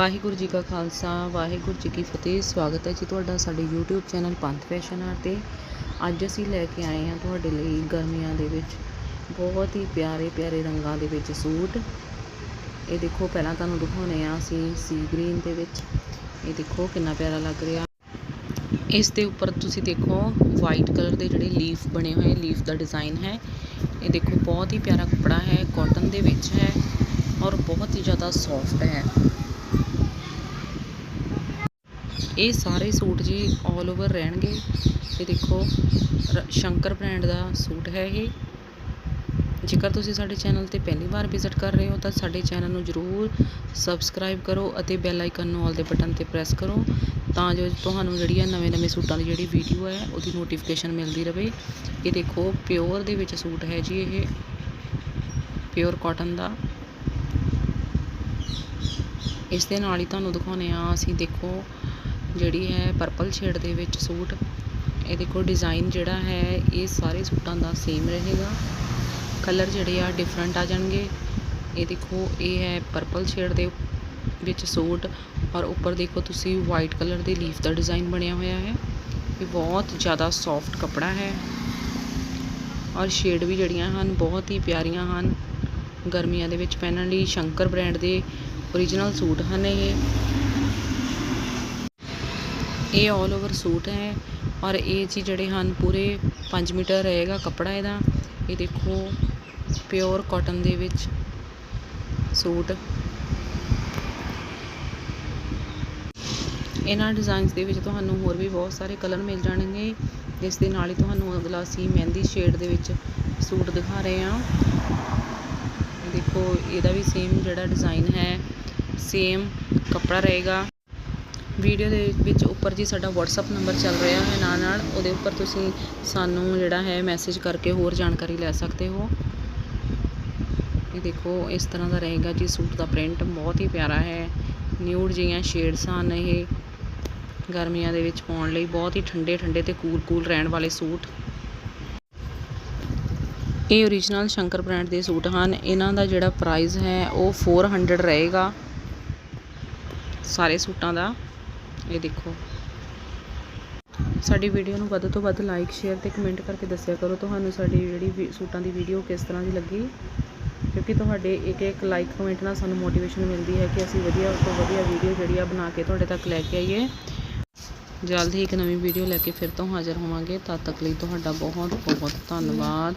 ਵਾਹਿਗੁਰੂ ਜੀ ਕਾ ਖਾਲਸਾ, ਵਾਹਿਗੁਰੂ ਜੀ ਕੀ ਫਤਿਹ। ਸਵਾਗਤ ਹੈ ਜੀ ਤੁਹਾਡਾ ਸਾਡੇ YouTube channel Panth fashion R ਤੇ। ਅੱਜ ਅਸੀਂ ਲੈ ਕੇ ਆਏ ਹਾਂ ਤੁਹਾਡੇ ਲਈ ਗਰਮੀਆਂ ਦੇ ਵਿੱਚ ਬਹੁਤ ਹੀ ਪਿਆਰੇ ਪਿਆਰੇ ਰੰਗਾਂ ਦੇ ਵਿੱਚ ਸੂਟ। ਇਹ ਦੇਖੋ, ਪਹਿਲਾਂ ਤੁਹਾਨੂੰ ਦਿਖਾਉਣੇ ਆ ਅਸੀਂ ਸੀ ਗ੍ਰੀਨ ਦੇ ਵਿੱਚ। ਇਹ ਦੇਖੋ, ਕਿੰਨਾ ਪਿਆਰਾ ਲੱਗ ਰਿਹਾ। ਇਸ ਦੇ ਉੱਪਰ ਤੁਸੀਂ ਦੇਖੋ ਵਾਈਟ ਕਲਰ ਦੇ ਜਿਹੜੇ ਲੀਫ ਬਣੇ ਹੋਏ ਲੀਫ ਦਾ ਡਿਜ਼ਾਈਨ ਹੈ। ਇਹ ਦੇਖੋ, ਬਹੁਤ ਹੀ ਪਿਆਰਾ ਕੱਪੜਾ ਹੈ ਕਾਟਨ ਦੇ ਵਿੱਚ ਹੈ ਔਰ ਬਹੁਤ ਹੀ ਜ਼ਿਆਦਾ ਸੌਫਟ ਹੈ। ਇਹ ਸਾਰੇ ਸੂਟ ਜੀ 올 ਓਵਰ ਰਹਿਣਗੇ। ਇਹ ਦੇਖੋ, ਰ- ਸ਼ੰਕਰ ਬ੍ਰਾਂਡ ਦਾ ਸੂਟ ਹੈ ਇਹ। ਜੇਕਰ ਤੁਸੀਂ ਸਾਡੇ ਚੈਨਲ ਤੇ ਪਹਿਲੀ ਵਾਰ ਵਿਜ਼ਿਟ ਕਰ ਰਹੇ ਹੋ, ਤਾਂ ਸਾਡੇ ਚੈਨਲ ਨੂੰ ਜਰੂਰ ਸਬਸਕ੍ਰਾਈਬ ਕਰੋ ਅਤੇ ਬੈਲ ਆਈਕਨ ਨੂੰ ਆਲ ਦੇ ਬਟਨ ਤੇ ਪ੍ਰੈਸ ਕਰੋ, ਤਾਂ ਜੋ ਤੁਹਾਨੂੰ ਜਿਹੜੀ ਹੈ ਨਵੇਂ-ਨਵੇਂ ਸੂਟਾਂ ਦੀ ਜਿਹੜੀ ਵੀਡੀਓ ਹੈ, ਉਹਦੀ ਨੋਟੀਫਿਕੇਸ਼ਨ ਮਿਲਦੀ ਰਹੇ ਇਹ ਦੇਖੋ ਪਿਓਰ ਦੇ ਵਿੱਚ ਸੂਟ ਹੈ ਜੀ ਇਹ। ਪਿਓਰ ਕਾਟਨ ਦਾ। ਇਸ ਦੇ ਨਾਲ ਹੀ ਤੁਹਾਨੂੰ ਦਿਖਾਉਨੇ ਆ ਅਸੀਂ, ਦੇਖੋ ਜਿਹੜੀ ਹੈ ਪਰਪਲ ਸ਼ੇਡ ਦੇ ਵਿੱਚ ਸੂਟ, ਇਹ ਦੇਖੋ ਡਿਜ਼ਾਈਨ ਜਿਹੜਾ ਹੈ, ਇਹ ਸਾਰੇ ਸੂਟਾਂ ਦਾ ਸੇਮ ਰਹੇਗਾ। ਕਲਰ ਜਿਹੜੇ ਆ ਡਿਫਰੈਂਟ ਆ ਜਾਣਗੇ। ਇਹ ਦੇਖੋ, ਇਹ ਹੈ ਪਰਪਲ ਸ਼ੇਡ ਦੇ ਵਿੱਚ ਸੂਟ। ਔਰ ਉੱਪਰ ਦੇਖੋ ਤੁਸੀਂ ਵਾਈਟ ਕਲਰ ਦੇ ਲੀਫ ਦਾ ਡਿਜ਼ਾਈਨ ਬਣਿਆ ਹੋਇਆ ਹੈ। ਇਹ ਬਹੁਤ ਜ਼ਿਆਦਾ ਸੌਫਟ ਕੱਪੜਾ ਹੈ। ਔਰ ਸ਼ੇਡ ਵੀ ਜਿਹੜੀਆਂ ਹਨ, ਬਹੁਤ ਹੀ ਪਿਆਰੀਆਂ ਹਨ। ਗਰਮੀਆਂ ਦੇ ਵਿੱਚ ਪਹਿਨਣ ਲਈ ਸ਼ੰਕਰ ਬ੍ਰਾਂਡ ਦੇ ਓਰੀਜਨਲ ਸੂਟ ਹਨ ਇਹ। ਇਹ 올 ਓਵਰ ਸੂਟ ਹੈ ਔਰ ਇਹ ਜੀ ਜਿਹੜੇ ਹਨ ਪੂਰੇ 5 ਮੀਟਰ ਰਹੇਗਾ ਕੱਪੜਾ ਇਹਦਾ। ਇਹ ਦੇਖੋ ਪਿਓਰ ਕਾਟਨ ਦੇ ਵਿੱਚ ਸੂਟ। ਇਹਨਾਂ ਡਿਜ਼ਾਈਨਸ ਦੇ ਵਿੱਚ ਤੁਹਾਨੂੰ ਹੋਰ ਵੀ ਬਹੁਤ ਸਾਰੇ ਕਲਰ ਮਿਲ ਜਾਣਗੇ। ਇਸ ਦੇ ਨਾਲ ਹੀ ਤੁਹਾਨੂੰ ਅਗਲਾ ਅਸੀਂ ਮਹਿੰਦੀ ਸ਼ੇਡ ਦੇ ਵਿੱਚ ਸੂਟ ਦਿਖਾ ਰਹੇ ਹਾਂ। ਦੇਖੋ, ਇਹਦਾ ਵੀ ਸੇਮ ਜਿਹੜਾ ਡਿਜ਼ਾਈਨ ਹੈ ਸੇਮ ਕੱਪੜਾ ਰਹੇਗਾ। ਵੀਡੀਓ ਦੇ ਵਿੱਚ ਉੱਪਰ ਜੀ ਸਾਡਾ WhatsApp ਨੰਬਰ ਚੱਲ ਰਿਹਾ ਹੈ ਨਾਲ ਨਾਲ ਉਹਦੇ ਉੱਪਰ ਤੁਸੀਂ ਸਾਨੂੰ ਜਿਹੜਾ ਹੈ ਮੈਸੇਜ ਕਰਕੇ ਹੋਰ ਜਾਣਕਾਰੀ ਲੈ ਸਕਦੇ ਹੋ। ਇਹ ਦੇਖੋ, ਇਸ ਤਰ੍ਹਾਂ ਦਾ ਰਹੇਗਾ ਜੀ ਸੂਟ ਦਾ ਪ੍ਰਿੰਟ ਬਹੁਤ ਹੀ ਪਿਆਰਾ ਹੈ। ਨਿਊਡ ਜਿਹੀਆਂ ਸ਼ੇਡਸ ਹਨ ਇਹ। ਗਰਮੀਆਂ ਦੇ ਵਿੱਚ ਪਾਉਣ ਲਈ ਬਹੁਤ ਹੀ ਠੰਡੇ ਠੰਡੇ ਤੇ ਕੂਲ ਕੂਲ ਰਹਿਣ ਵਾਲੇ ਸੂਟ। ਇਹ ਓਰੀਜਨਲ ਸ਼ੰਕਰ ਬ੍ਰਾਂਡ ਦੇ ਸੂਟ ਹਨ। ਇਹਨਾਂ ਦਾ ਜਿਹੜਾ ਪ੍ਰਾਈਸ ਹੈ ਉਹ 400 ਰਹੇਗਾ। ਸਾਰੇ ਸੂਟਾਂ ਦਾ। ਇਹ ਦੇਖੋ। ਸਾਡੀ ਵੀਡੀਓ ਨੂੰ ਵੱਧ ਤੋਂ ਵੱਧ ਲਾਈਕ ਸ਼ੇਅਰ ਤੇ ਕਮੈਂਟ ਕਰਕੇ ਦੱਸਿਆ ਕਰੋ ਤੁਹਾਨੂੰ ਸਾਡੀ ਜਿਹੜੀ ਵੀ- ਸੂਟਾਂ ਦੀ ਵੀਡੀਓ ਕਿਸ ਤਰ੍ਹਾਂ ਦੀ ਲੱਗੀ। ਕਿਉਂਕਿ ਤੁਹਾਡੇ ਇੱਕ ਇੱਕ ਲਾਈਕ ਕਮੈਂਟ ਨਾਲ ਸਾਨੂੰ ਮੋਟੀਵੇਸ਼ਨ ਮਿਲਦੀ ਹੈ ਕਿ ਅਸੀਂ ਵਧੀਆ ਤੋਂ ਵਧੀਆ ਵੀਡੀਓ ਜਿਹੜੀ ਆ ਬਣਾ ਕੇ ਤੁਹਾਡੇ ਤੱਕ ਲੈ ਕੇ ਆਈਏ। ਜਲਦ ਹੀ ਇੱਕ ਨਵੀਂ ਵੀਡੀਓ ਲੈ ਕੇ ਫਿਰ ਤੋਂ ਹਾਜ਼ਰ ਹੋਵਾਂਗੇ। ਤਦ ਤੱਕ ਲਈ ਤੁਹਾਡਾ ਬਹੁਤ ਬਹੁਤ ਧੰਨਵਾਦ।